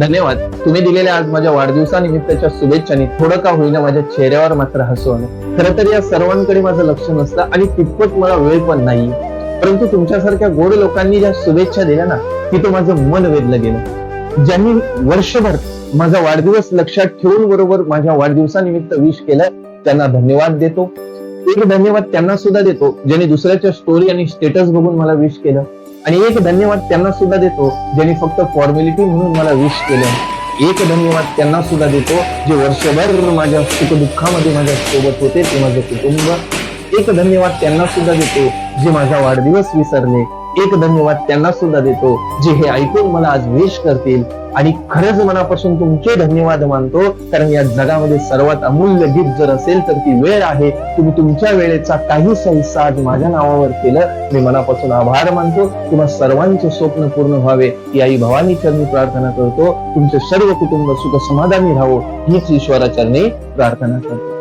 धन्यवाद. तुम्ही दिलेल्या आज माझ्या वाढदिवसानिमित्तच्या शुभेच्छांनी थोडं का होईना माझ्या चेहऱ्यावर मात्र हसू आलं. खरं तर या सर्वांकडे माझं लक्ष नसतं आणि तितपत मला वेळ पण नाही. परंतु तुमच्यासारख्या गोड लोकांनी ज्या शुभेच्छा दिल्या ना तिथं माझं मन वेधलं गेलं. ज्यांनी वर्षभर माझा वाढदिवस लक्षात ठेवून बरोबर माझ्या वाढदिवसानिमित्त विश केलं त्यांना धन्यवाद देतो. एक धन्यवाद त्यांना सुद्धा देतो ज्यांनी दुसऱ्याच्या स्टोरी आणि स्टेटस बघून मला विश केलं. आणि एक धन्यवाद त्यांना सुद्धा देतो ज्यांनी फक्त फॉर्मॅलिटी म्हणून मला विश केलं. एक धन्यवाद त्यांना सुद्धा देतो जे वर्षभर माझ्या सुखदुःखामध्ये माझ्या सोबत होते ते माझे कुटुंब. एक धन्यवाद त्यांना सुद्धा देतो जे माझा वाढदिवस विसरले. एक धन्यवाद त्यांना सुद्धा देतो जे हे ऐकून मला आज विश करतील. आणि खरंच मनापासून तुमचे धन्यवाद मानतो. कारण या जगामध्ये सर्वात अमूल्य गिफ्ट जर असेल तर ती वेळ आहे. तुम्ही तुमच्या वेळेचा काही हिस्सा आज माझ्या नावावर केलं. मी मनापासून आभार मानतो. तुम्हा सर्वांचे स्वप्न पूर्ण व्हावे. ही आई भवानी चरणी प्रार्थना करतो. तुमचे सर्व कुटुंब सुख समाधानी राहो. हीच ईश्वराचरणी प्रार्थना करतो.